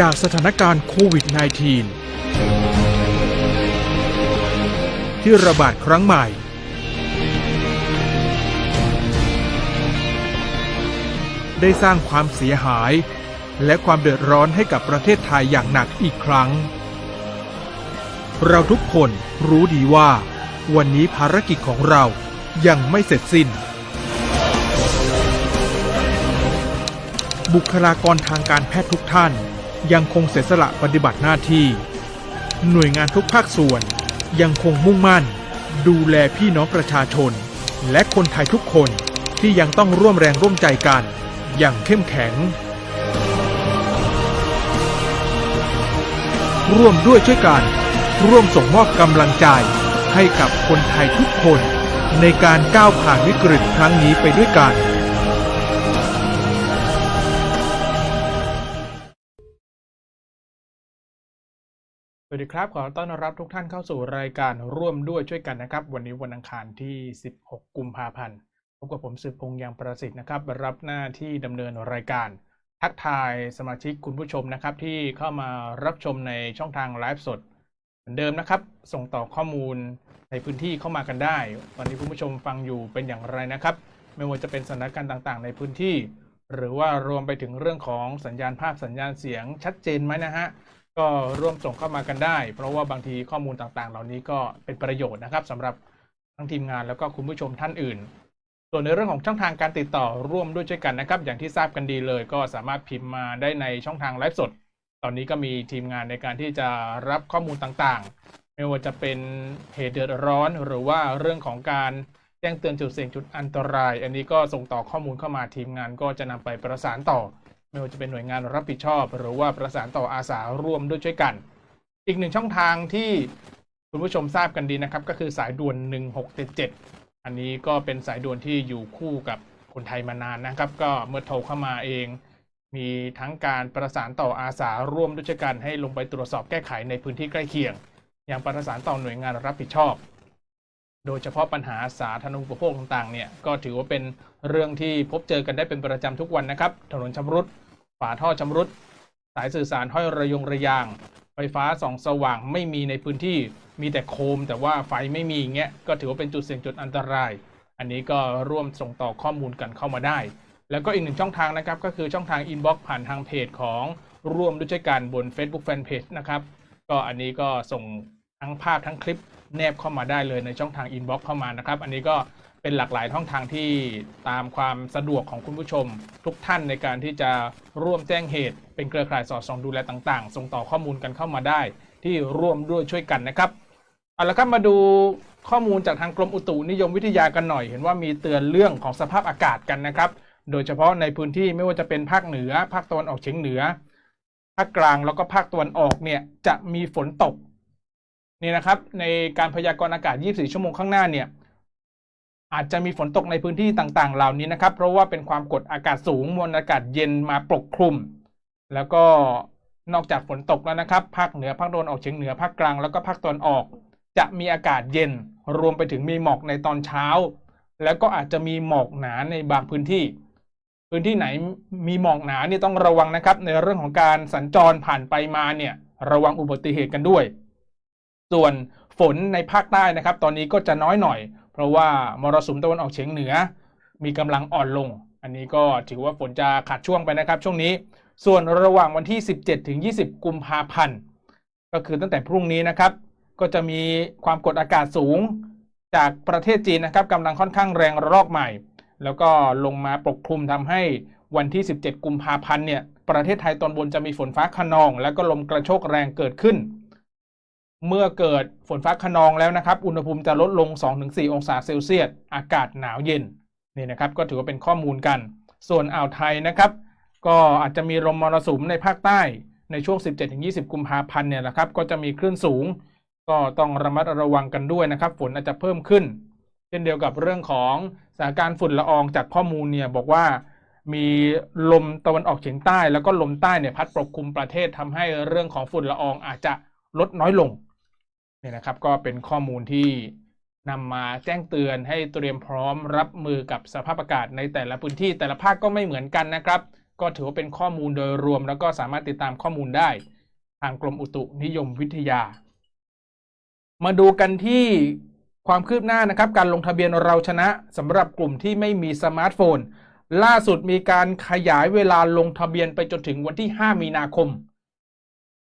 จากสถานการณ์โควิด -19 ที่ระบาดครั้งใหม่ ได้สร้างความเสียหาย และความเดือดร้อนให้กับประเทศไทยอย่างหนักอีกครั้ง เราทุกคนรู้ดีว่า วันนี้ภารกิจของเรายังไม่เสร็จสิ้น บุคลากรทางการแพทย์ทุกท่าน ยังคงเสียสละปฏิบัติหน้าที่ หน่วยงานทุกภาคส่วนยังคงมุ่งมั่น ดูแลพี่น้องประชาชน และคนไทยทุกคนที่ยังต้องร่วมแรงร่วมใจกัน อย่างเข้มแข็ง ร่วมด้วยช่วยกัน ร่วมส่งมอบกำลังใจให้กับคนไทยทุกคน ในการก้าวผ่านวิกฤตครั้งนี้ไปด้วยกัน วัสดีครับ ขอต้อนรับทุกท่านเข้าสู่รายการร่วมด้วยช่วยกันนะครับ วันนี้วันอังคารที่ 16 กุมภาพันธ์พบกับผมสืบพงษ์ยังประสิทธิ์นะครับ รับหน้าที่ดำเนินรายการ ทักทายสมาชิกคุณผู้ชมนะครับ ที่เข้ามารับชมในช่องทางไลฟ์สด เหมือนเดิมนะครับ ส่งต่อข้อมูลในพื้นที่เข้ามากันได้ ตอนนี้คุณผู้ชมฟังอยู่เป็นอย่างไรนะครับ ไม่ว่าจะเป็นสถานการณ์ต่างๆ ในพื้นที่ หรือว่ารวมไปถึงเรื่องของสัญญาณภาพสัญญาณเสียงชัดเจนไหมนะฮะ ก็ร่วมส่งเข้ามากันได้ เพราะว่าบางทีข้อมูลต่างๆ เหล่านี้ก็เป็นประโยชน์นะครับสำหรับทั้งทีมงานแล้วก็คุณผู้ชมท่านอื่น ส่วนในเรื่องของช่องทางการติดต่อร่วมด้วยช่วยกันนะครับ อย่างที่ทราบกันดีเลย ก็สามารถพิมพ์มาได้ในช่องทางไลฟ์สด ตอนนี้ก็มีทีมงานในการที่จะรับข้อมูลต่างๆ ไม่ว่าจะเป็นเหตุเดือดร้อน หรือว่าเรื่องของการแจ้งเตือนจุดเสี่ยงจุดอันตราย อันนี้ก็ส่งต่อข้อมูลเข้ามาทีมงานก็จะนำไปประสานต่อ ไม่ว่าจะเป็นหน่วยงานรับผิดชอบ หรือว่าประสานต่ออาสาร่วมด้วยช่วยกัน อีกหนึ่งช่องทางที่คุณผู้ชมทราบกันดีนะครับ ก็คือสายด่วน 1677 อันนี้ก็เป็นสายด่วนที่อยู่คู่กับคนไทยมานานนะครับ ก็เมื่อโทรเข้ามาเอง มีทั้งการประสานต่ออาสาร่วมด้วยช่วยกันให้ลงไปตรวจสอบแก้ไขในพื้นที่ใกล้เคียง อย่างประสานต่อหน่วยงานรับผิดชอบ โดยเฉพาะปัญหาสาธารณูปโภคต่างๆเนี่ยก็ถือว่าเป็นเรื่องที่พบเจอกันได้เป็นประจำทุกวันนะครับ ถนนชำรุดฝาท่อชำรุด สายสื่อสารห้อยระยงระยาง ไฟฟ้าส่องสว่างไม่มีในพื้นที่มีแต่โคม แต่ว่าไฟไม่มีเงี้ยก็ถือว่าเป็นจุดเสี่ยงจุดอันตราย อันนี้ก็ร่วมส่งต่อข้อมูลกันเข้ามาได้ แล้วก็อีกหนึ่งช่องทางนะครับ ก็คือช่องทางอินบ็อกซ์ผ่านทางเพจของร่วมด้วยกันบน Facebook Fanpage นะครับก็อันนี้ก็ส่ง ทั้งภาพทั้งคลิปแนบเข้ามาได้เลยในช่องทางอินบ็อกซ์เข้ามานะครับ อันนี้ก็เป็นหลากหลายช่องทางที่ตามความสะดวกของคุณผู้ชม ทุกท่านในการที่จะร่วมแจ้งเหตุ เป็นเครือข่ายสอดส่องดูแลต่างๆ ส่งต่อข้อมูลกันเข้ามาได้ ที่ร่วมด้วยช่วยกันนะครับเอาละครับมาดูข้อมูลจากทางกรมอุตุนิยมวิทยากันหน่อย เห็นว่ามีเตือนเรื่องของสภาพอากาศกันนะครับ โดยเฉพาะในพื้นที่ไม่ว่าจะเป็นภาคเหนือ ภาคตะวันออกเฉียงเหนือ ภาคกลางแล้วก็ภาคตะวันออกเนี่ยจะมีฝนตก นี่นะครับในการพยากรณ์อากาศ 24 ชั่วโมงข้างหน้าเนี่ยอาจจะมีฝนตกในพื้นที่ต่างๆ เหล่านี้นะครับ เพราะว่าเป็นความกดอากาศสูงมวลอากาศเย็นมาปกคลุม แล้วก็นอกจากฝนตกแล้วนะครับภาคเหนือภาคตะวันออกเฉียงเหนือภาคกลางแล้วก็ภาคตะวันออก จะมีอากาศเย็นรวมไปถึงมีหมอกในตอนเช้า แล้วก็อาจจะมีหมอกหนาในบางพื้นที่ พื้นที่ไหนมีหมอกหนาเนี่ยต้องระวังนะครับ ในเรื่องของการสัญจรผ่านไปมาเนี่ยระวังอุบัติเหตุกันด้วย ส่วนฝนในภาคใต้นะครับ ตอนนี้ก็จะน้อยหน่อย เพราะว่ามรสุมตะวันออกเฉียงเหนือ มีกำลังอ่อนลง อันนี้ก็ถือว่าฝนจะขาดช่วงไปนะครับ ช่วงนี้ ส่วนระหว่างวันที่ 17ถึง20 กุมภาพันธ์ก็คือตั้งแต่พรุ่งนี้นะครับ ก็จะมีความกดอากาศสูงจากประเทศจีนนะครับกำลังค่อนข้างแรงระลอกใหม่ แล้วก็ลงมาปกคลุมทำให้วันที่ 17 กุมภาพันธ์เนี่ยประเทศไทยตอนบนจะมีฝนฟ้าคะนอง แล้วก็ลมกระโชกแรงเกิดขึ้น เมื่อเกิดฝนฟ้าคะนองแล้วนะครับ อุณหภูมิจะลดลง 2-4 องศาเซลเซียส อากาศหนาวเย็นนี่นะครับ ก็ถือว่าเป็นข้อมูลกัน ส่วนอ่าวไทยนะครับ ก็อาจจะมีลมมรสุมในภาคใต้ในช่วง 17-20 กุมภาพันธ์เนี่ยนะครับ ก็จะมีคลื่นสูง ก็ต้องระมัดระวังกันด้วยนะครับ ฝนอาจจะเพิ่มขึ้น เช่นเดียวกับเรื่องของสถานการณ์ฝุ่นละอองจากข้อมูลเนี่ยบอกว่ามีลมตะวันออกเฉียงใต้ แล้วก็ลมใต้เนี่ยพัดปกคลุมประเทศทำให้เรื่องของฝุ่นละอองอาจจะลดน้อยลง เนี่ยนะครับก็เป็นข้อมูลที่นำมาแจ้งเตือนให้เตรียมพร้อมรับมือกับสภาพอากาศในแต่ละพื้นที่แต่ละภาคก็ไม่เหมือนกันนะครับ ก็ถือว่าเป็นข้อมูลโดยรวม แล้วก็สามารถติดตามข้อมูลได้ ทางกรมอุตุนิยมวิทยา มาดูกันที่ความคืบหน้านะครับ การลงทะเบียนเราชนะสำหรับกลุ่มที่ไม่มีสมาร์ทโฟน ล่าสุดมีการขยายเวลาลงทะเบียนไปจนถึงวันที่ 5 มีนาคม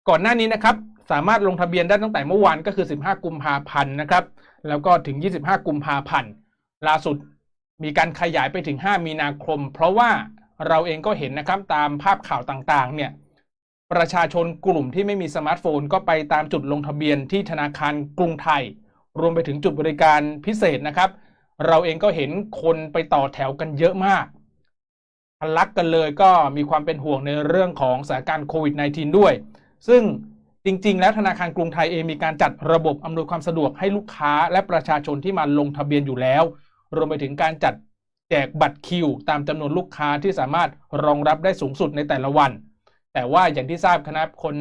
ก่อนหน้านี้นะครับ สามารถลงทะเบียนได้ตั้งแต่เมื่อวานก็คือ 15 กุมภาพันธ์นะครับ แล้วก็ถึง 25 กุมภาพันธ์ล่าสุดมีการขยายไปถึง 5 มีนาคม เพราะว่าเราเองก็เห็นนะครับตามภาพข่าวต่างๆ เนี่ยประชาชนกลุ่มที่ไม่มีสมาร์ทโฟนก็ไปตามจุดลงทะเบียนที่ธนาคารกรุงไทย รวมไปถึงจุดบริการพิเศษนะครับ เราเองก็เห็นคนไปต่อแถวกันเยอะมากทะลักกันเลยก็มีความเป็นห่วงในเรื่องของสถานการณ์โควิด -19 ด้วย ซึ่ง จริง ๆ แล้วธนาคารกรุงไทยเองมีการจัดระบบอำนวยความสะดวกให้ลูกค้าและประชาชนที่มาลงทะเบียนอยู่แล้ว รวมไปถึงการจัดแจกบัตรคิว ตามจำนวนลูกค้าที่สามารถรองรับได้สูงสุดในแต่ละวัน แต่ว่าอย่างที่ทราบคณะคน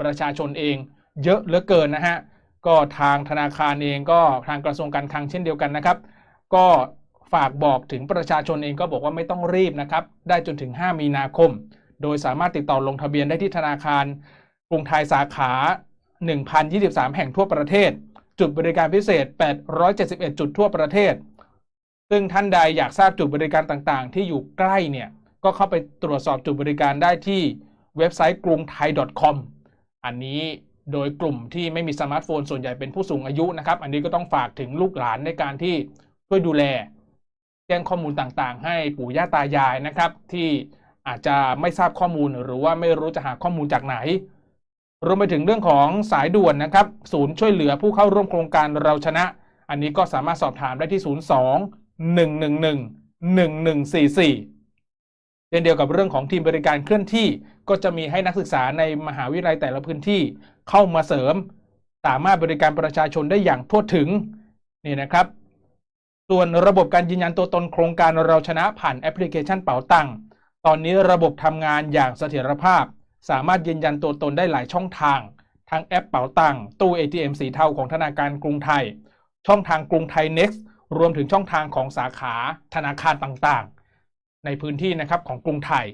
ประชาชนเองเยอะเหลือเกินนะฮะก็ทางธนาคารเองก็ทางกระทรวงการคลังเช่นเดียวกันนะครับ ก็ฝากบอกถึงประชาชนเองก็บอกว่าไม่ต้องรีบนะครับ ได้จนถึง 5 มีนาคม โดยสามารถติดต่อลงทะเบียนได้ที่ธนาคาร กรุงไทยสาขา 1,023 แห่งทั่วประเทศ จุดบริการพิเศษ 871 จุดทั่วประเทศ ซึ่งท่านใดอยากทราบจุดบริการต่างๆ ที่อยู่ใกล้เนี่ย ก็เข้าไปตรวจสอบจุดบริการได้ที่เว็บไซต์กรุงไทย .com อันนี้โดยกลุ่มที่ไม่มีสมาร์ทโฟนส่วนใหญ่เป็นผู้สูงอายุนะครับ อันนี้ก็ต้องฝากถึงลูกหลานในการที่ช่วยดูแล แจ้งข้อมูลต่างๆ ให้ปู่ย่าตายายนะครับ ที่อาจจะไม่ทราบข้อมูลหรือว่าไม่รู้จะหาข้อมูลจากไหน รวมไปถึงเรื่องของสายด่วนนะครับ ศูนย์ช่วยเหลือผู้เข้าร่วมโครงการเราชนะ อันนี้ก็สามารถสอบถามได้ที่ 02 111 1144เช่นเดียวกับเรื่องของทีมบริการเคลื่อนที่ ก็จะมีให้นักศึกษาในมหาวิทยาลัยแต่ละพื้นที่เข้ามาเสริม สามารถบริการประชาชนได้อย่างทั่วถึงนี่นะครับ ส่วนระบบการยืนยันตัวตนโครงการเราชนะผ่านแอปพลิเคชันเป๋าตังตอนนี้ระบบทำงานอย่างเสถียรภาพ สามารถยืนยันตัวตนได้หลายช่องทาง ทั้งแอปเป๋าตังค์ตู้ ATM สีเทาของธนาคารกรุงไทย ช่องทางกรุงไทย Next รวมถึงช่องทางของสาขาธนาคารต่างๆ ในพื้นที่นะครับของกรุงไทย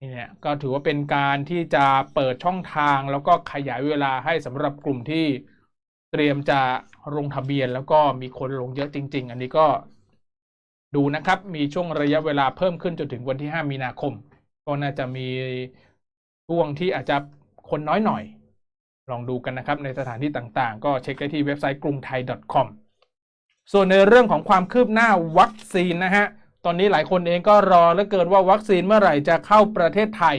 นี่เนี่ยก็ถือว่าเป็นการที่จะเปิดช่องทางแล้วก็ขยายเวลาให้สำหรับกลุ่มที่เตรียมจะลงทะเบียนแล้วก็มีคนลงเยอะจริง ๆ อันนี้ก็ดูนะครับ มีช่วงระยะเวลาเพิ่มขึ้นจนถึงวันที่ 5 มีนาคม ก็น่าจะมี ช่วงที่อาจจะคนน้อยหน่อย ลองดูกันนะครับในสถานที่ต่างๆ ก็เช็คได้ที่เว็บไซต์กรุงไทย .com ส่วนในเรื่องของความคืบหน้าวัคซีนนะฮะ ตอนนี้หลายคนเองก็รอเหลือเกินว่าวัคซีนเมื่อไหร่จะเข้าประเทศไทย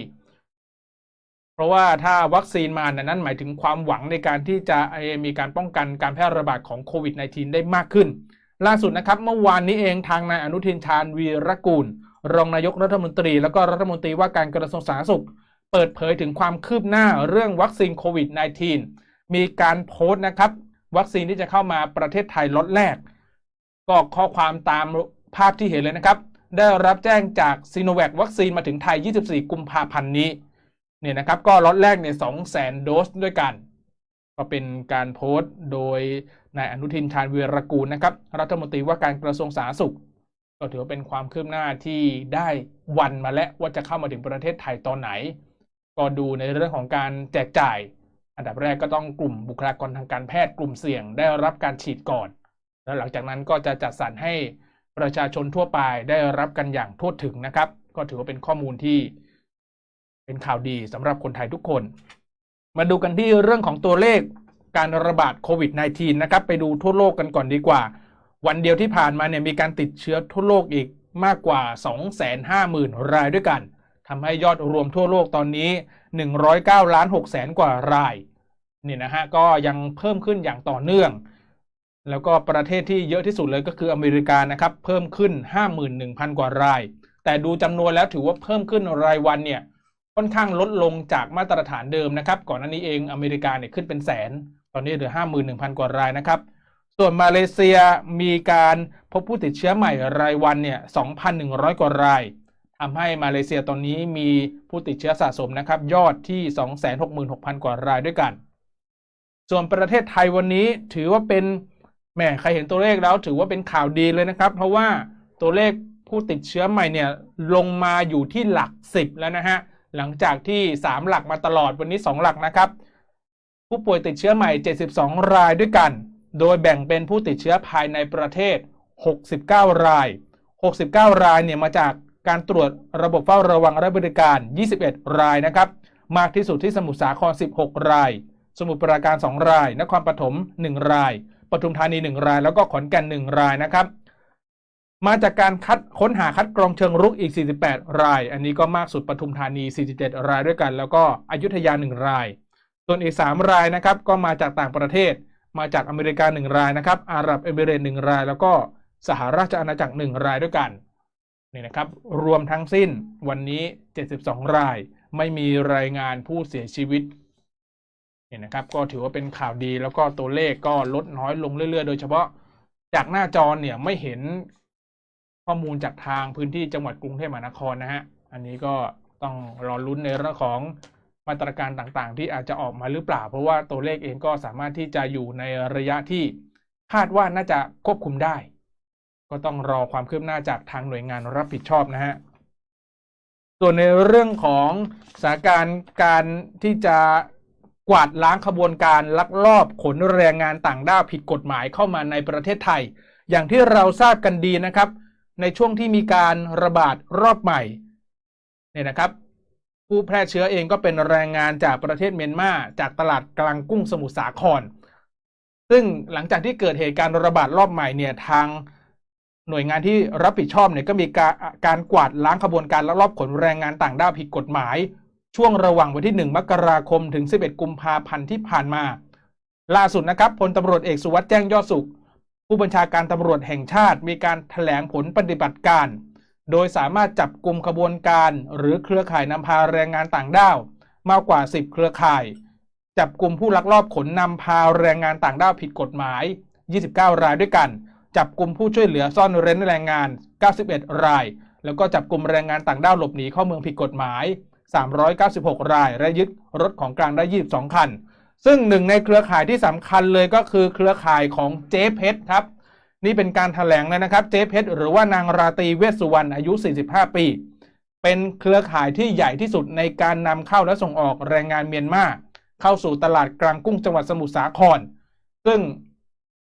เพราะว่าถ้าวัคซีนมานั้น หมายถึงความหวังในการที่จะมีการป้องกันการแพร่ระบาดของโควิด -19 ได้มากขึ้น ล่าสุดนะครับเมื่อวานนี้เองทางนายอนุทินชาญวีรกูล รองนายกรัฐมนตรี แล้วก็รัฐมนตรีว่าการกระทรวงสาธารณสุข เปิดเผยถึงความคืบหน้าเรื่องวัคซีนโควิด -19 มีการโพสต์นะครับ วัคซีนที่จะเข้ามาประเทศไทยล็อตแรก ก็ข้อความตามภาพที่เห็นเลยนะครับ ได้รับแจ้งจากซีโนแวควัคซีนมาถึงไทย 24 กุมภาพันธ์นี้เนี่ยนะครับก็ล็อตแรกเนี่ย200,000โดสด้วยกัน ก็เป็นการโพสต์โดยนายอนุทินชาญวีรกูลนะครับรัฐมนตรีว่าการกระทรวงสาธารณสุข ก็ถือว่าเป็นความคืบหน้าที่ได้วันมาแล้วว่าจะเข้ามาถึงประเทศไทยตอนไหน ก็ดูในเรื่องของการแจกจ่าย อันดับแรกก็ต้องกลุ่มบุคลากรทางการแพทย์กลุ่มเสี่ยงได้รับการฉีดก่อน แล้วหลังจากนั้นก็จะจัดสรรให้ประชาชนทั่วไปได้รับกันอย่างทั่วถึงนะครับ ก็ถือว่าเป็นข้อมูลที่เป็นข่าวดีสำหรับคนไทยทุกคน มาดูกันที่เรื่องของตัวเลขการระบาดโควิด -19 นะครับ ไปดูทั่วโลกกันก่อนดีกว่า วันเดียวที่ผ่านมาเนี่ยมีการติดเชื้อทั่วโลกอีกมากกว่า 250,000 รายด้วยกัน ทำให้ยอดรวมทั่วโลกตอนนี้ 109 ล้าน6แสนกว่ารายนี่นะฮะก็ยังเพิ่มขึ้นอย่างต่อเนื่อง แล้วก็ประเทศที่เยอะที่สุดเลยก็คืออเมริกานะครับ เพิ่มขึ้น 51,000 กว่าราย แต่ดูจำนวนแล้วถือว่าเพิ่มขึ้นรายวันเนี่ยค่อนข้างลดลงจากมาตรฐานเดิมนะครับ ก่อนหน้านี้เองอเมริกาเนี่ยขึ้นเป็นแสน ตอนนี้เหลือ 51,000 กว่ารายนะครับ ส่วนมาเลเซียมีการพบผู้ติดเชื้อใหม่รายวันเนี่ย 2,100 กว่าราย ทำให้มาเลเซียตอนนี้มีผู้ติดเชื้อสะสมนะครับ ยอดที่ 266,000 กว่ารายด้วยกัน ส่วนประเทศไทยวันนี้ถือว่าเป็นแหมใครเห็นตัวเลขแล้วถือว่าเป็นข่าวดีเลยนะครับ เพราะว่าตัวเลขผู้ติดเชื้อใหม่เนี่ยลงมาอยู่ที่หลัก 10 แล้วนะฮะ หลังจากที่ 3 หลักมาตลอดวันนี้ 2 หลักนะครับ ผู้ป่วยติดเชื้อใหม่ 72 รายด้วยกัน โดยแบ่งเป็นผู้ติดเชื้อภายในประเทศ 69 ราย 69 รายเนี่ยมาจาก การตรวจระบบเฝ้าระวังและบริการ 21 รายนะครับ มากที่สุดที่สมุทรสาคร 16 ราย สมุทรปราการ 2 ราย นครปฐม 1 ราย ปทุมธานี 1 ราย แล้วก็ขอนแก่น 1 รายนะครับ มาจากการคัดค้นหาคัดกรองเชิงรุกอีก 48 ราย อันนี้ก็มากสุดปทุมธานี 47 รายด้วยกัน แล้วก็อยุธยา 1 ราย ส่วนอีก 3 รายนะครับ ก็มาจากต่างประเทศ มาจากอเมริกา 1 รายนะครับ อาหรับเอมิเรตส์1ราย แล้วก็สหราชอาณาจักร 1 รายด้วยกัน นี่นะครับรวมทั้งสิ้นวันนี้ 72 ราย ไม่มีรายงานผู้เสียชีวิตเนี่ยนะครับก็ถือว่าเป็นข่าวดีแล้วก็ตัวเลขก็ลดน้อยลงเรื่อยๆ โดยเฉพาะจากหน้าจอเนี่ยไม่เห็นข้อมูลจากทางพื้นที่จังหวัดกรุงเทพมหานครนะฮะอันนี้ก็ต้องรอลุ้นในเรื่องของมาตรการต่างๆ ที่อาจจะออกมาหรือเปล่า เพราะว่าตัวเลขเองก็สามารถที่จะอยู่ในระยะที่คาดว่าน่าจะควบคุมได้ ก็ต้องรอความคืบหน้าจากทางหน่วยงานรับผิดชอบนะฮะส่วนในเรื่องของสถานการณ์การที่จะกวาดล้างขบวนการลักลอบขนแรงงานต่างด้าวผิดกฎหมายเข้ามาในประเทศไทย อย่างที่เราทราบกันดีนะครับ ในช่วงที่มีการระบาดรอบใหม่เนี่ยนะครับ ผู้แพร่เชื้อเองก็เป็นแรงงานจากประเทศเมียนมาจากตลาดกลางกุ้งสมุทรสาคร ซึ่งหลังจากที่เกิดเหตุการณ์ระบาดรอบใหม่เนี่ยทาง หน่วยงานที่รับผิดชอบเนี่ยก็มีการการกวาดล้างขบวนการลักลอบขนแรงงานต่างด้าวผิดกฎหมาย ช่วงระหว่างวันที่ 1 มกราคมถึง 11 กุมภาพันธ์ที่ผ่านมา ล่าสุดนะครับพลตำรวจเอกสุวัสด์แจ้งยอดสุข ผู้บัญชาการตำรวจแห่งชาติมีการถแถลงผลปฏิบัติการ โดยสามารถจับกลุ่มขบวนการ หรือเครือข่ายนำพาแรงงานต่างด้าว มากกว่า 10 เครือข่าย จับกลุ่มผู้ลักลอบขนนำพาแรงงานต่างด้าวผิดกฎหมาย 29 รายด้วยกัน จับกลุ่มผู้ช่วยเหลือซ่อนเร้นแรงงาน 91 ราย แล้วก็จับกลุ่มแรงงานต่างด้าวหลบหนีเข้าเมืองผิดกฎหมาย 396 ราย และยึดรถของกลางได้ 22 คัน ซึ่งหนึ่งในเครือข่ายที่สำคัญเลยก็คือเครือข่ายของเจ๊เพชรครับ นี่เป็นการถแถลงเลยนะครับ เจ๊เพชรหรือว่านางราตรีเวชสุวรรณอายุ 45 ปี เป็นเครือข่ายที่ใหญ่ที่สุดในการนำเข้าและส่งออกแรงงานเมียนมาเข้าสู่ตลาดกลางกุ้งจังหวัดสมุทรสาคร ซึ่ง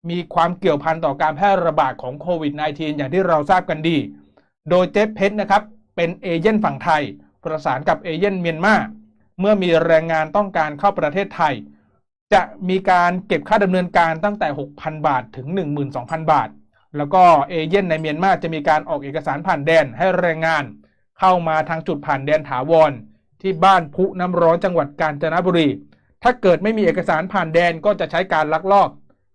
มีความเกี่ยวพันต่อการแพร่ระบาดของโควิด -19 อย่างที่เราทราบกันดี โดยเจ๊เพชรนะครับ เป็นเอเย่นฝั่งไทย ประสานกับเอเย่นเมียนมาเมื่อมีแรงงานต้องการเข้าประเทศไทย จะมีการเก็บค่าดำเนินการตั้งแต่ 6,000 บาทถึง 12,000 บาท แล้วก็เอเย่นในเมียนมาจะมีการออกเอกสารผ่านแดนให้แรงงาน เข้ามาทางจุดผ่านแดนถาวร ที่บ้านพุน้ำร้อนจังหวัดกาญจนบุรี ถ้าเกิดไม่มีเอกสารผ่านแดนก็จะใช้การลักลอบ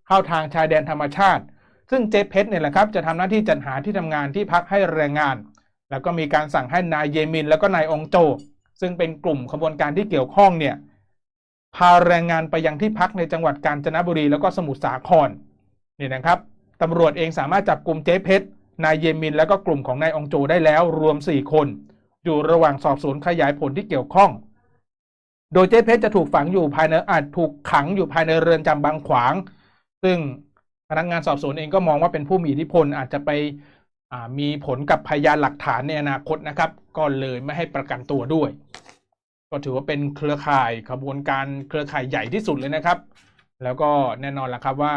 เข้าทางชายแดนธรรมชาติ ซึ่งเจเพชรเนี่ยแหละครับจะทำหน้าที่จัดหาที่ทำงานที่พักให้แรงงาน แล้วก็มีการสั่งให้นายเยมิน แล้วก็นายองโจ ซึ่งเป็นกลุ่มขบวนการที่เกี่ยวข้องเนี่ยพาแรงงานไปยังที่พักในจังหวัดกาญจนบุรีแล้วก็สมุทรสาครนี่นะครับตำรวจเองสามารถจับกลุ่มเจ๊เพชรนายเยมิน แล้วก็กลุ่มของนายองโจได้แล้วรวม 4 คน อยู่ระหว่างสอบสวนขยายผลที่เกี่ยวข้อง โดยเจ๊เพชรจะถูกฝังอยู่ภายในอาจถูกขังอยู่ภายในเรือนจำบางขวาง ซึ่งพนักงานสอบสวนเองก็มองว่าเป็นผู้มีอิทธิพลอาจจะไปมีผลกับพยานหลักฐานในอนาคตนะครับ ก็เลยไม่ให้ประกันตัวด้วย ก็ถือว่าเป็นเครือข่ายขบวนการเครือข่ายใหญ่ที่สุดเลยนะครับ แล้วก็แน่นอนละครับว่า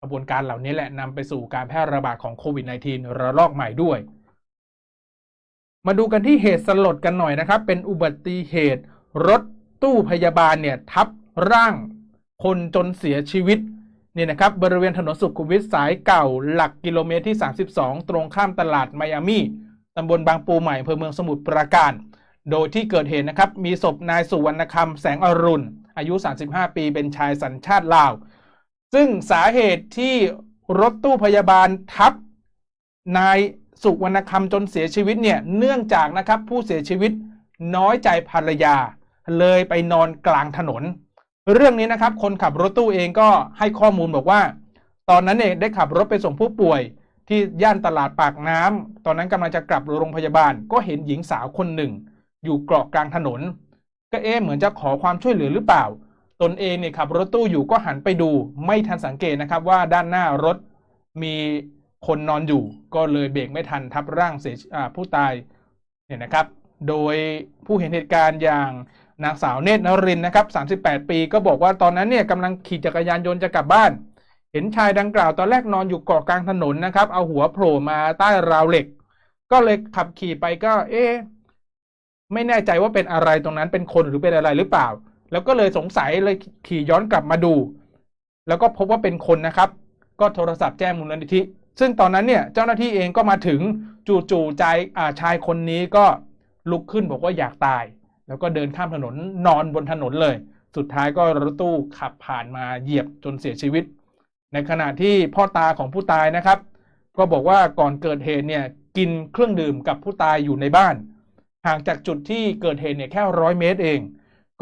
กระบวนการเหล่านี้แหละนำไปสู่การแพร่ระบาดของโควิด -19 ระลอกใหม่ด้วย มาดูกันที่เหตุสลดกันหน่อยนะครับ เป็นอุบัติเหตุรถตู้พยาบาลเนี่ยทับร่างคนจนเสียชีวิต นี่นะครับ บริเวณถนนสุขุมวิทสายเก่าหลักกิโลเมตรที่ 32 ตรงข้ามตลาดไมอามี่ตำบลบางปูใหม่อำเภอเมืองสมุทรปราการ โดยที่เกิดเหตุนะครับ มีศพนายสุวรรณคำแสงอรุณ อายุ 35 ปีเป็นชายสัญชาติลาว ซึ่งสาเหตุที่รถตู้พยาบาลทับ นายสุวรรณคำจนเสียชีวิตเนี่ยเนื่องจากนะครับผู้เสียชีวิตน้อยใจภรรยา เลยไปนอนกลางถนน เรื่องนี้นะครับ คนขับรถตู้เองก็ให้ข้อมูลบอกว่า ตอนนั้นเองได้ขับรถไปส่งผู้ป่วย ที่ย่านตลาดปากน้ำตอนนั้นกำลังจะกลับโรงพยาบาล ก็เห็นหญิงสาวคนหนึ่ง อยู่เกาะกลางถนน ก็เอ๊เหมือนจะขอความช่วยเหลือหรือเปล่า ตนเองเนี่ยขับรถตู้อยู่ก็หันไปดู ไม่ทันสังเกตนะครับว่าด้านหน้ารถมีคนนอนอยู่ก็เลยเบรกไม่ทันทับร่างเสียผู้ตายเนี่ยนะครับ โดยผู้เห็นเหตุการณ์อย่าง นางสาวเนตรนรินทร์นะครับ 38 ปีก็บอกว่าตอนนั้นเนี่ยกำลังขี่จักรยานยนต์จะกลับบ้าน เห็นชายดังกล่าวตอนแรกนอนอยู่เกาะกลางถนนนะครับ เอาหัวโผล่มาใต้ราวเหล็ก ก็เลยขับขี่ไปก็ เอ๊ะไม่แน่ใจว่าเป็นอะไรตรงนั้นเป็นคนหรือเป็นอะไรหรือเปล่า แล้วก็เลยสงสัยเลยขี่ย้อนกลับมาดู แล้วก็พบว่าเป็นคนนะครับ ก็โทรศัพท์แจ้งมูลนิธิ ซึ่งตอนนั้นเนี่ยเจ้าหน้าที่เองก็มาถึงจู่ๆใจอ่าชายคนนี้ก็ลุกขึ้นบอกว่าอยากตาย แล้วก็เดินข้ามถนนนอนบนถนนเลย สุดท้ายก็รถตู้ขับผ่านมาเหยียบจนเสียชีวิต ในขณะที่พ่อตาของผู้ตายนะครับ ก็บอกว่าก่อนเกิดเหตุเนี่ยกินเครื่องดื่มกับผู้ตายอยู่ในบ้าน ห่างจากจุดที่เกิดเหตุเนี่ยแค่ร้อยเมตรเอง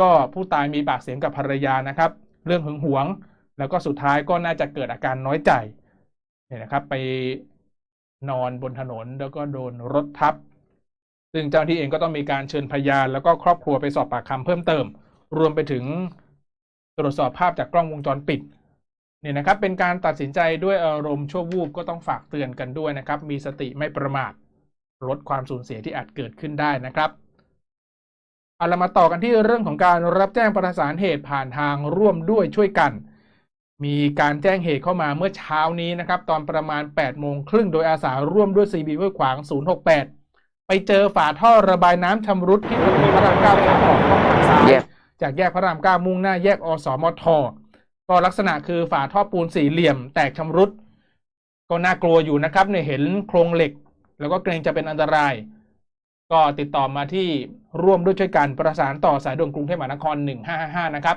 ก็ผู้ตายมีปากเสียงกับภรรยานะครับ เรื่องหึงหวง แล้วก็สุดท้ายก็น่าจะเกิดอาการน้อยใจเนี่ยนะครับไปนอนบนถนนแล้วก็โดนรถทับ ซึ่งเจ้าหน้าที่เองก็ต้องมีการเชิญพยาน แล้วก็ครอบครัวไปสอบปากคำเพิ่มเติม รวมไปถึงตรวจสอบภาพจากกล้องวงจรปิดเนี่ยนะครับเป็นการตัดสินใจด้วยอารมณ์ชั่ววูบก็ต้องฝากเตือนกันด้วยนะครับ มีสติไม่ประมาทลดความสูญเสียที่อาจเกิดขึ้นได้นะครับเอาละมาต่อกันที่เรื่องของการรับแจ้งประสานเหตุผ่านทางร่วมด้วยช่วยกัน มีการแจ้งเหตุเข้ามาเมื่อเช้านี้นะครับ ตอนประมาณ8โมงครึ่งโดยอาสาร่วมด้วย CB ห้วยขวาง 068 ไปเจอฝาท่อระบายน้ำชำรุดที่ถนนพระรามเก้าขาออกช่องทางซ้ายแยก จากแยกพระรามเก้ามุ่งหน้าแยกอสมทก็ลักษณะคือฝาท่อปูนสี่เหลี่ยม แตกชำรุด ก็น่ากลัวอยู่นะครับเนี่ยเห็นโครงเหล็ก แล้วก็เกรงจะเป็นอันตราย ก็ติดต่อมาที่ร่วมด้วยช่วยกันประสานต่อสายด่วนกรุงเทพมหานคร 1555 นะครับ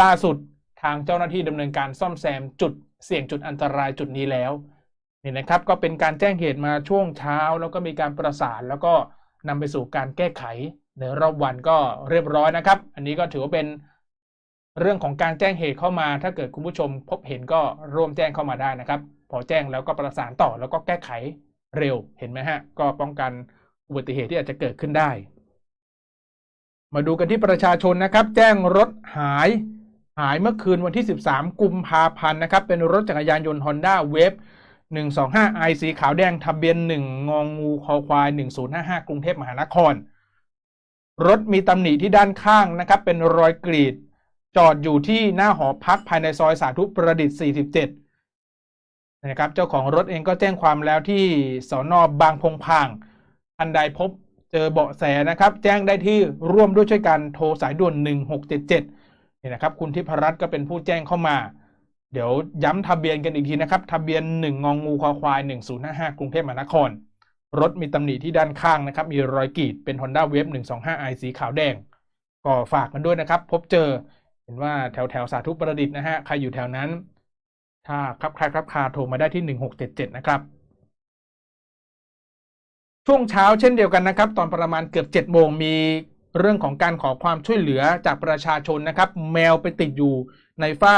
ล่าสุดทางเจ้าหน้าที่ดำเนินการซ่อมแซมจุดเสี่ยงจุดอันตรายจุดนี้แล้ว นี่นะครับก็เป็นการแจ้งเหตุมาช่วงเช้า แล้วก็มีการประสานแล้วก็นำไปสู่การแก้ไขในรอบวันก็เรียบร้อยนะครับ อันนี้ก็ถือว่าเป็นเรื่องของการแจ้งเหตุเข้ามา ถ้าเกิดคุณผู้ชมพบเห็นก็ร่วมแจ้งเข้ามาได้นะครับ พอแจ้งแล้วก็ประสานต่อแล้วก็แก้ไขเร็วเห็นไหมฮะ ก็ป้องกันอุบัติเหตุที่อาจจะเกิดขึ้นได้ มาดูกันที่ประชาชนนะครับ แจ้งรถหายหายเมื่อคืนวันที่ 13 กุมภาพันธ์นะครับ เป็นรถจักรยานยนต์ Honda Wave 125i สีขาวแดงทะเบียน 1งองูคอควาย 1055 กรุงเทพมหานคร รถมีตำหนิที่ด้านข้างนะครับ เป็นรอยกรีด จอดอยู่ที่หน้าหอพักภายในซอยสาธุประดิษฐ์ 47 นะครับ เจ้าของรถเองก็แจ้งความแล้วที่สอนอบางพงพางทันใดพบเจอเบาะแสนะครับ แจ้งได้ที่ร่วมด้วยช่วยกันโทรสายด่วน 1677 นี่นะครับ คุณทิพรัตน์ก็เป็นผู้แจ้งเข้ามา เดี๋ยวย้ำทะเบียนกันอีกทีนะครับ ทะเบียน 1 งองงูคอควาย 1055 กรุงเทพมหานคร รถมีตำหนิที่ด้านข้างนะครับ มีรอยกรีดเป็น Honda Wave 125i สีขาวแดง ก็ฝากกันด้วยนะครับ พบเจอเห็นว่าแถวแถวสาธุประดิษฐ์นะฮะ ใครอยู่แถวนั้น ถ้าครับใครครับคาโทรมาได้ที่ 1677 นะครับ ช่วงเช้าเช่นเดียวกันนะครับ ตอนประมาณเกือบ7โมงมีเรื่องของการขอความช่วยเหลือจากประชาชนนะครับ แมวไปติดอยู่ในฝ้า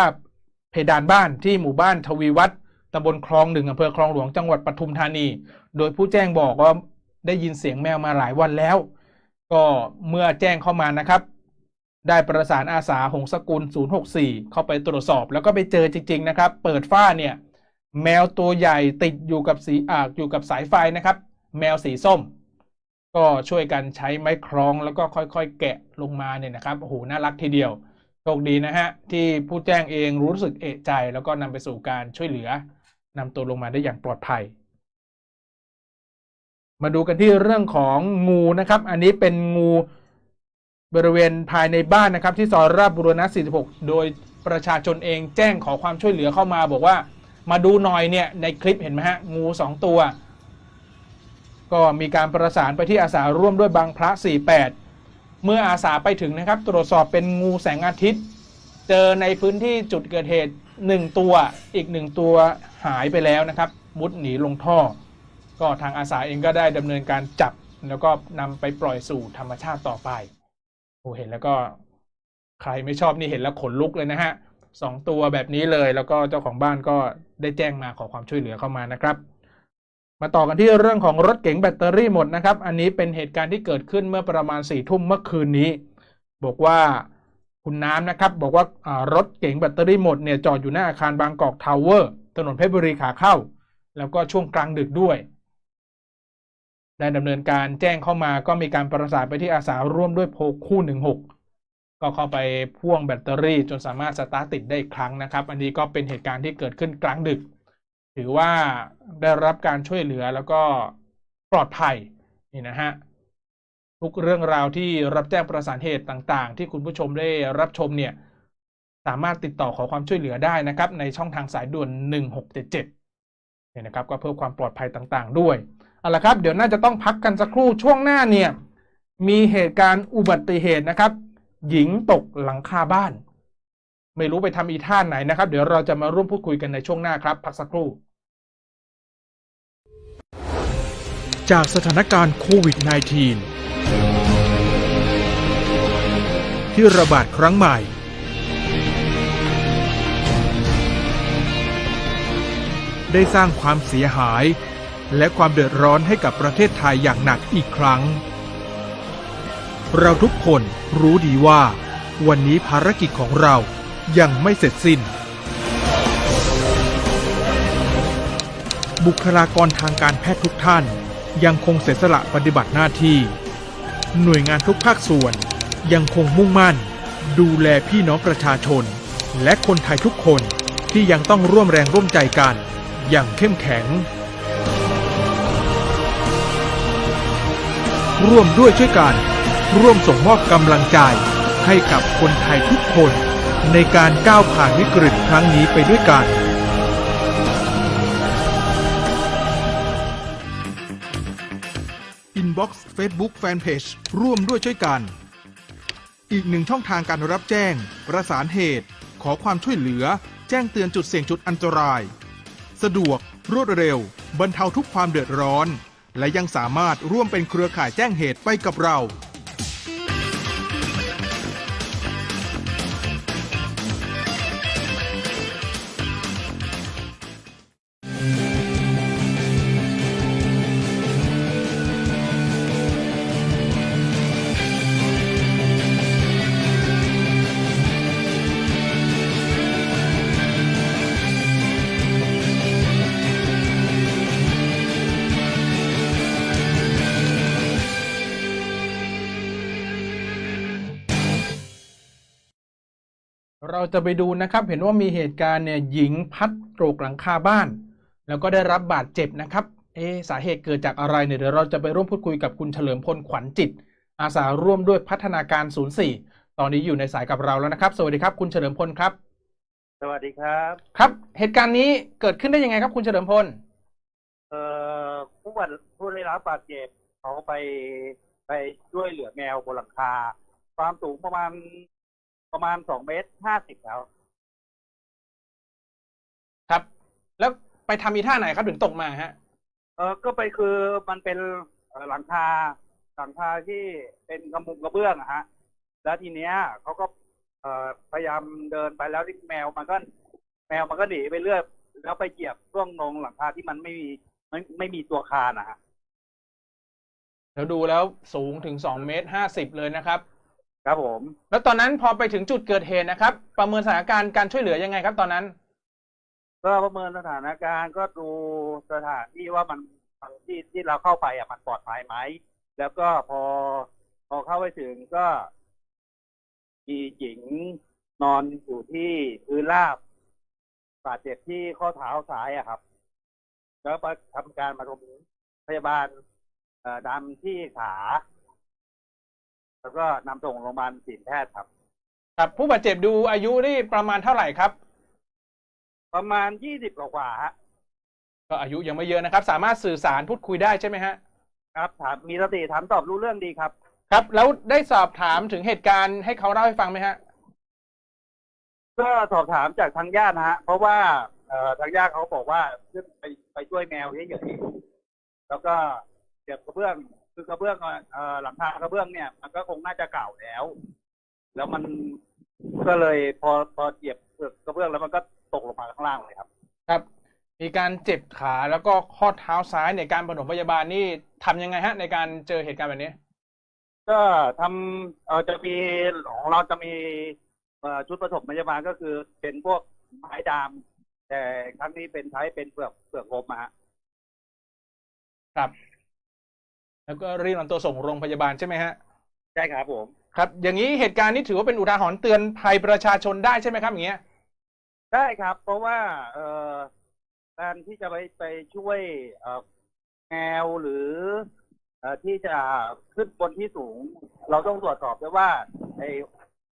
เพดานบ้านที่หมู่บ้านทวีวัฒน์ตำบลคลองหนึ่งอำเภอคลองหลวงจังหวัดปทุมธานี โดยผู้แจ้งบอกว่าได้ยินเสียงแมวมาหลายวันแล้ว ก็เมื่อแจ้งเข้ามานะครับ ได้ประสานอาสาหงสกุล 064 เข้าไปตรวจสอบ แล้วก็ไปเจอจริง ๆ นะครับ เปิดฝ้าเนี่ย แมวตัวใหญ่ติดอยู่กับสีอ่าอยู่กับสายไฟนะครับ แมวสีส้ม ก็ช่วยกันใช้ไม้คล้องแล้วก็ค่อยๆ แกะลงมาเนี่ยนะครับโอ้โหน่ารักทีเดียว โชคดีนะฮะ ที่ผู้แจ้งเองรู้สึกเอะใจ แล้วก็นำไปสู่การช่วยเหลือนำตัวลงมาได้อย่างปลอดภัย มาดูกันที่เรื่องของงูนะครับ อันนี้เป็นงูบริเวณภายในบ้านนะครับ ที่ซอยราชบุรณะ 46 โดยประชาชนเองแจ้งขอความช่วยเหลือเข้ามา บอกว่ามาดูหน่อยเนี่ยในคลิปเห็นไหมฮะ งูสองตัว ก็มีการประสานไปที่อาสาร่วมด้วยบางพระ 48 เมื่ออาสาไปถึงนะครับ ตรวจสอบเป็นงูแสงอาทิตย์ เจอในพื้นที่จุดเกิดเหตุ 1 ตัวอีก 1 ตัวหายไปแล้วนะครับ มุดหนีลงท่อ ก็ทางอาสาเองก็ได้ดำเนินการจับ แล้วก็นำไปปล่อยสู่ธรรมชาติต่อไปโอ้เห็นแล้วก็ใครไม่ชอบนี่เห็นแล้วขนลุกเลยนะฮะสองตัวแบบนี้เลยแล้วก็เจ้าของบ้านก็ได้แจ้งมาขอความช่วยเหลือเข้ามานะครับ มาต่อกันที่เรื่องของรถเก๋งแบตเตอรี่หมดนะครับ อันนี้เป็นเหตุการณ์ที่เกิดขึ้นเมื่อประมาณสี่ทุ่มเมื่อคืนนี้ บอกว่าคุณน้ำนะครับ บอกว่ารถเก๋งแบตเตอรี่หมดเนี่ยจอดอยู่หน้าอาคารบางกอกทาวเวอร์ถนนเพชรบุรีขาเข้า แล้วก็ช่วงกลางดึกด้วยได้ดำเนินการแจ้งเข้ามาก็มีการประสานไปที่อาสาร่วมด้วยโพคู่หนึ่งหกก็เข้าไปพ่วงแบตเตอรี่จนสามารถสตาร์ทติดได้อีกครั้งนะครับ อันนี้ก็เป็นเหตุการณ์ที่เกิดขึ้นกลางดึก ถือว่าได้รับการช่วยเหลือแล้วก็ปลอดภัยนี่นะฮะทุกเรื่องราวที่รับแจ้งประสานเหตุต่างๆ ที่คุณผู้ชมได้รับชมเนี่ยสามารถติดต่อขอความช่วยเหลือได้นะครับ ในช่องทางสายด่วน 1677เนี่ยนะครับก็เพื่อความปลอดภัยต่างๆ ด้วยเอาละครับเดี๋ยวน่าจะต้องพักกันสักครู่ช่วงหน้าเนี่ยมีเหตุการณ์อุบัติเหตุนะครับ หญิงตกหลังคาบ้าน ไม่รู้ไปทำอีท่าไหนนะครับ เดี๋ยวเราจะมาร่วมพูดคุยกันในช่วงหน้าครับพักสักครู่ จากสถานการณ์โควิด -19 ที่ระบาดครั้งใหม่ ได้สร้างความเสียหาย และความเดือดร้อนให้กับประเทศไทยอย่างหนักอีกครั้ง เราทุกคนรู้ดีว่า วันนี้ภารกิจของเรา ยังไม่เสร็จสิ้น บุคลากรทางการแพทย์ทุกท่าน ยังคงเสียสละปฏิบัติหน้าที่ หน่วยงานทุกภาคส่วนยังคงมุ่งมั่น ดูแลพี่น้องประชาชน และคนไทยทุกคนที่ยังต้องร่วมแรงร่วมใจกัน อย่างเข้มแข็ง ร่วมด้วยช่วยกัน ร่วมส่งมอบกำลังใจให้กับคนไทยทุกคน ในการก้าวผ่านวิกฤตครั้งนี้ไปด้วยกัน Inbox Facebook Fanpage ร่วมด้วยช่วยกัน อีกหนึ่งช่องทางการรับแจ้ง ประสานเหตุ ขอความช่วยเหลือ แจ้งเตือนจุดเสี่ยงจุดอันตราย สะดวก รวดเร็ว บรรเทาทุกความเดือดร้อน และยังสามารถร่วมเป็นเครือข่ายแจ้งเหตุไปกับเรา เราจะไปดูนะครับเห็นว่ามีเหตุการณ์เนี่ยหญิงพัดตกหลังคาบ้าน แล้วก็ได้รับบาดเจ็บนะครับเอะสาเหตุเกิดจากอะไรเนี่ยเดี๋ยวเราจะไปร่วมพูดคุยกับคุณเฉลิมพลขวัญจิต อาสาร่วมด้วยพัฒนาการ 04 ตอนนี้อยู่ในสายกับเราแล้วนะครับ สวัสดีครับ คุณเฉลิมพลครับ สวัสดีครับ ครับ เหตุการณ์นี้เกิดขึ้นได้ยังไงครับ คุณเฉลิมพลเอ่อผู้บาดผู้ได้รับบาดเจ็บเขาไปไปช่วยเหลือแมวบนหลังคา ความสูงประมาณ ประมาณสองเมตรห้าสิบแล้ว ครับ แล้วไปทำอีท่าไหนครับถึงตกมาฮะ เออก็ไปคือมันเป็นเอ่อหลังคาหลังคาที่เป็นกระมุงกระเบื้องอะฮะ แล้วทีเนี้ยเขาก็เอ่อพยายามเดินไปแล้วที่แมวมันก็แมวมันก็หนีไปเรื่อยแล้วไปเหยียบช่วงนงหลังคาที่มันไม่มีไม่ไม่มีตัวคานนะฮะแล้วดูแล้วสูงถึง2เมตร50เลยนะครับ ครับผม แล้วตอนนั้นพอไปถึงจุดเกิดเหตุนะครับ ประเมินสถานการณ์การช่วยเหลือยังไงครับตอนนั้น ก็ประเมินสถานการณ์ก็ดูสถานที่ว่ามันที่ที่เราเข้าไปอะมันปลอดภัยไหม แล้วก็พอพอเข้าไปถึงก็มีหญิงนอนอยู่ที่พื้นราบบาดเจ็บที่ข้อเท้าซ้ายอะครับ แล้วก็ทำการมาทมพยาบาลเอ่อนำที่ขา แล้วก็นำส่งโรงพยาบาลศิลแพทย์ครับ ครับ ผู้บาดเจ็บดูอายุนี่ประมาณเท่าไหร่ครับ ประมาณยี่สิบกว่าๆฮะก็อายุยังไม่เยอะนะครับ สามารถสื่อสารพูดคุยได้ใช่ไหมฮะ ครับถามมีสติถามตอบรู้เรื่องดีครับ ครับ แล้วได้สอบถามถึงเหตุการณ์ให้เขาเล่าให้ฟังไหมฮะ ก็สอบถามจากทางญาตินะฮะ เพราะว่าเอ่อทางญาติเขาบอกว่าขึ้นไปไปช่วยแมวเฉยๆแล้วก็เก็บกระเบื้อง คือกระเบื้องเอ่อหลังคากระเบื้องเนี่ย มันก็คงน่าจะเก่าแล้ว แล้วมันก็เลยพอพอเหยียบกระเบื้องแล้วมันก็ตกลงมาข้างล่างเลยครับ ครับ มีการเจ็บขาแล้วก็ข้อเท้าซ้ายในการปฐมพยาบาลนี่ทำยังไงฮะ ในการเจอเหตุการณ์แบบนี้ ก็ทำเอ่อจะมีของเราจะมีเอ่อชุดปฐมพยาบาลก็คือเป็นพวกไม้ดาม แต่ครั้งนี้เป็นใช้เป็นเปลือกเปลือกลมอะฮะครับ แล้วก็รีบนำตัวส่งโรงพยาบาลใช่ไหมฮะใช่ครับผมครับ อย่างนี้เหตุการณ์นี้ถือว่าเป็นอุทาหรณ์เตือนภัยประชาชนได้ใช่ไหมครับอย่างเงี้ยได้ครับ เพราะว่าเอ่อการที่จะไปไปช่วยเอ่อแมวหรือเอ่อที่จะขึ้นบนที่สูง เราต้องตรวจสอบด้วยว่าไอ้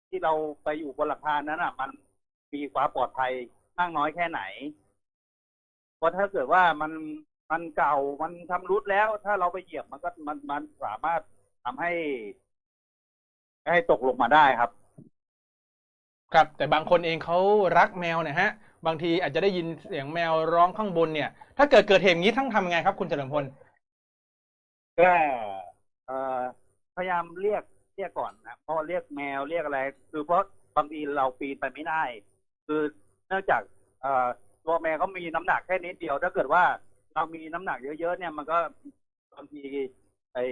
ที่เราไปอยู่บนหลังคานั้นอะ มันมีความปลอดภัยมากน้อยแค่ไหน เพราะถ้าเกิดว่ามัน มันเก่ามันชำรุดแล้ว ถ้าเราไปเหยียบมันก็มันมันสามารถทำให้ ให้ตกลงมาได้ครับ ครับ แต่บางคนเองเขารักแมวนะฮะ บางทีอาจจะได้ยินเสียงแมวร้องข้างบนเนี่ย ถ้าเกิดเกิดเหตุอย่างนี้ทั้งทำไงครับ คุณเฉลิมพลก็เอ่อพยายามเรียกเรียกก่อนนะเพราะเรียกแมวเรียกอะไร คือเพราะบางทีเราปีนไปไม่ได้ คือเนื่องจากเอ่อตัวแมวเขามีน้ำหนักแค่นิดเดียวถ้าเกิดว่า เรามีน้ำหนักเยอะๆเนี่ยมันก็บางทีไอ้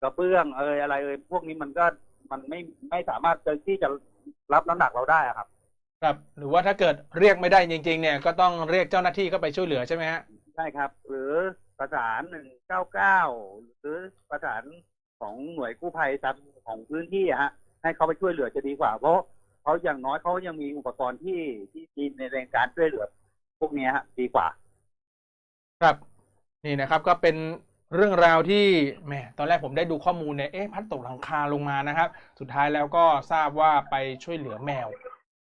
กระเบื้องเอยอะไรเอยพวกนี้มันก็มันไม่ไม่สามารถจะที่จะรับน้ำหนักเราได้อะครับ ครับ หรือว่าถ้าเกิดเรียกไม่ได้จริง ๆ เนี่ยก็ต้องเรียกเจ้าหน้าที่เข้าไปช่วยเหลือใช่ไหมฮะใช่ครับ หรือประสานหนึ่งเก้าเก้าหรือประสานของหน่วยกู้ภัยตามของพื้นที่อะฮะ ให้เขาไปช่วยเหลือจะดีกว่า เพราะเขาอย่างน้อยเขายังมีอุปกรณ์ที่ที่ดีในแรงการช่วยเหลือ พวกเนี้ยฮะดีกว่า ครับนี่นะครับก็เป็นเรื่องราวที่แหมตอนแรกผมได้ดูข้อมูลเนี่ยเอ๊ะพัดตกหลังคาลงมานะครับ สุดท้ายแล้วก็ทราบว่าไปช่วยเหลือแมว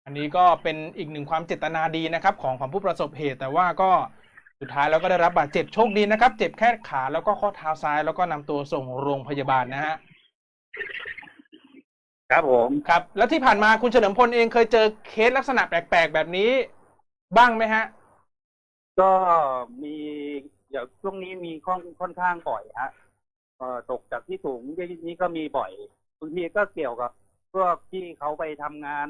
อันนี้ก็เป็นอีกหนึ่งความเจตนาดีนะครับ ของของผู้ประสบเหตุ แต่ว่าก็สุดท้ายแล้วก็ได้รับบาดเจ็บโชคดีนะครับ เจ็บแค่ขาแล้วก็ข้อเท้าซ้าย แล้วก็นำตัวส่งโรงพยาบาลนะฮะครับผมครับ แล้วที่ผ่านมาคุณเฉลิมพลเองเคยเจอเคสลักษณะแปลกๆแบบนี้ บ้างไหมฮะ ก็มีอย่างช่วงนี้มีค่อนค่อนข้างบ่อยฮะเอ่อตกจากที่สูงนี่ก็มีบ่อยบางทีก็เกี่ยวกับพวกที่เขาไปทำงาน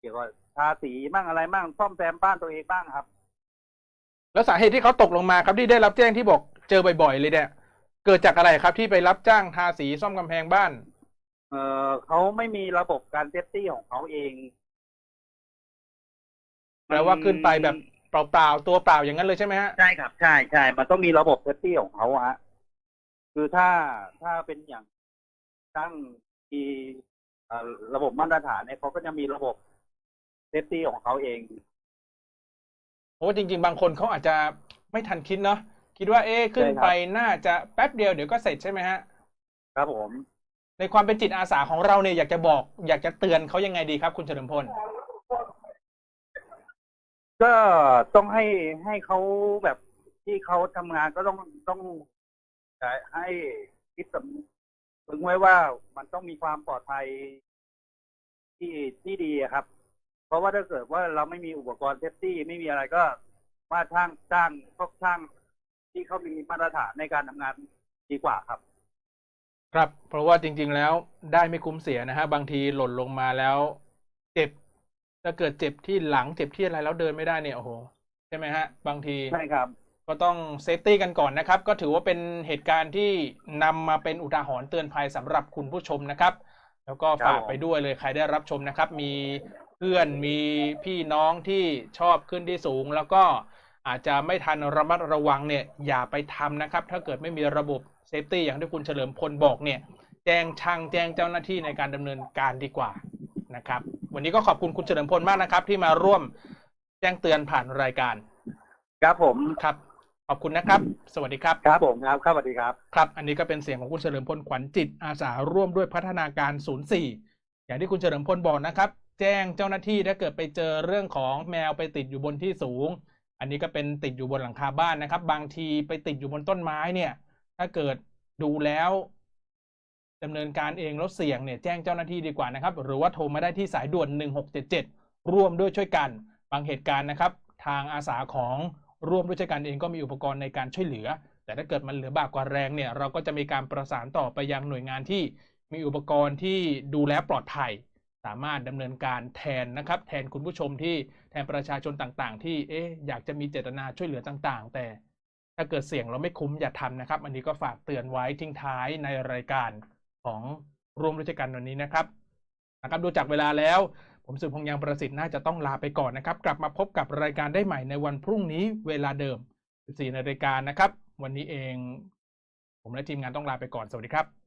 เกี่ยวกับทาสีบ้างอะไรบ้างซ่อมแซมบ้านตัวเองบ้างครับ แล้วสาเหตุที่เขาตกลงมาครับที่ได้รับแจ้งที่บอกเจอบ่อยๆเลยเนี่ย เกิดจากอะไรครับที่ไปรับจ้างทาสีซ่อมกำแพงบ้าน เอ่อเขาไม่มีระบบการเซฟตี้ของเขาเองแปลว่าขึ้นไปแบบ เปล่าๆตัวเปล่าอย่างนั้นเลยใช่ไหมฮะใช่ครับใช่ใช่มันต้องมีระบบเซฟตี้ของเขาอะฮะคือถ้าถ้าเป็นอย่างตั้งที่เอ่อระบบมาตรฐานเนี่ยเขาก็จะมีระบบเซฟตี้ของเขาเองเพราะว่าจริง ๆ บางคนเขาอาจจะไม่ทันคิดเนาะคิดว่าเอ๊ะขึ้นใช่ครับไปน่าจะแป๊บเดียวเดี๋ยวก็เสร็จใช่ไหมฮะ ครับผม ในความเป็นจิตอาสาของเราเนี่ยอยากจะบอก อยากจะเตือนเขายังไงดีครับ คุณเฉลิมพล ก็ต้องให้ให้เขาแบบที่เขาทำงานก็ต้องต้องให้คิดสำถึงไว้ว่ามันต้องมีความปลอดภัยที่ที่ดีอะครับ เพราะว่าถ้าเกิดว่าเราไม่มีอุปกรณ์เซฟตี้ไม่มีอะไรก็ว่าช่างจ้างพวกช่างที่เขามีมาตรฐานในการทำงานดีกว่าครับ ครับ เพราะว่าจริง ๆ แล้วได้ไม่คุ้มเสียนะฮะ บางทีหล่นลงมาแล้ว เจ็บ ถ้าเกิดเจ็บที่หลังเจ็บที่อะไรแล้วเดินไม่ได้เนี่ยโอ้โหใช่ไหมฮะ บางทีใช่ครับ ก็ต้องเซฟตี้กันก่อนนะครับ ก็ถือว่าเป็นเหตุการณ์ที่นำมาเป็นอุทาหรณ์เตือนภัยสำหรับคุณผู้ชมนะครับ แล้วก็ฝากครับผมไปด้วยเลยใครได้รับชมนะครับ มีเพื่อนมีพี่น้องที่ชอบขึ้นที่สูง แล้วก็อาจจะไม่ทันระมัดระวังเนี่ย อย่าไปทำนะครับ ถ้าเกิดไม่มีระบบเซฟตี้อย่างที่คุณเฉลิมพลบอกเนี่ย แจ้งช่างแจ้งเจ้าหน้าที่ในการดำเนินการดีกว่า นะครับ วันนี้ก็ขอบคุณคุณเฉลิมพลมากนะครับ ที่มาร่วมแจ้งเตือนผ่านรายการ ครับผมครับ ขอบคุณนะครับ สวัสดีครับ ครับผมครับครับสวัสดีครับ ครับ อันนี้ก็เป็นเสียงของคุณเฉลิมพลขวัญจิต อาสาร่วมด้วยพัฒนาการ 04 อย่างที่คุณเฉลิมพลบอกนะครับ แจ้งเจ้าหน้าที่ถ้าเกิดไปเจอเรื่องของแมวไปติดอยู่บนที่สูง อันนี้ก็เป็นติดอยู่บนหลังคาบ้านนะครับ บางทีไปติดอยู่บนต้นไม้เนี่ย ถ้าเกิดดูแล้ว ดำเนินการเองแล้วเสี่ยงเนี่ยแจ้งเจ้าหน้าที่ดีกว่านะครับ หรือว่าโทรมาได้ที่สายด่วน 1677 ร่วมด้วยช่วยกัน บางเหตุการณ์นะครับ ทางอาสาของร่วมด้วยช่วยกันเองก็มีอุปกรณ์ในการช่วยเหลือ แต่ถ้าเกิดมันเหลือบากกว่าแรงเนี่ยเราก็จะมีการประสานต่อไปยังหน่วยงานที่มีอุปกรณ์ที่ดูแลปลอดภัย สามารถดำเนินการแทนนะครับ แทนคุณผู้ชมที่แทนประชาชนต่างๆ ที่เอ๊ะอยากจะมีเจตนาช่วยเหลือต่างๆ แต่ถ้าเกิดเสี่ยงเราไม่คุ้มอย่าทำนะครับ อันนี้ก็ฝากเตือนไว้ทิ้งท้ายในรายการ ของร่วมรัชการวันนี้นะครับนะครับดูจากเวลาแล้ว ผมสืบพงยางประสิทธิ์น่าจะต้องลาไปก่อนนะครับ กลับมาพบกับรายการได้ใหม่ในวันพรุ่งนี้เวลาเดิม 14นาฬิกานะครับ วันนี้เอง ผมและทีมงานต้องลาไปก่อนสวัสดีครับ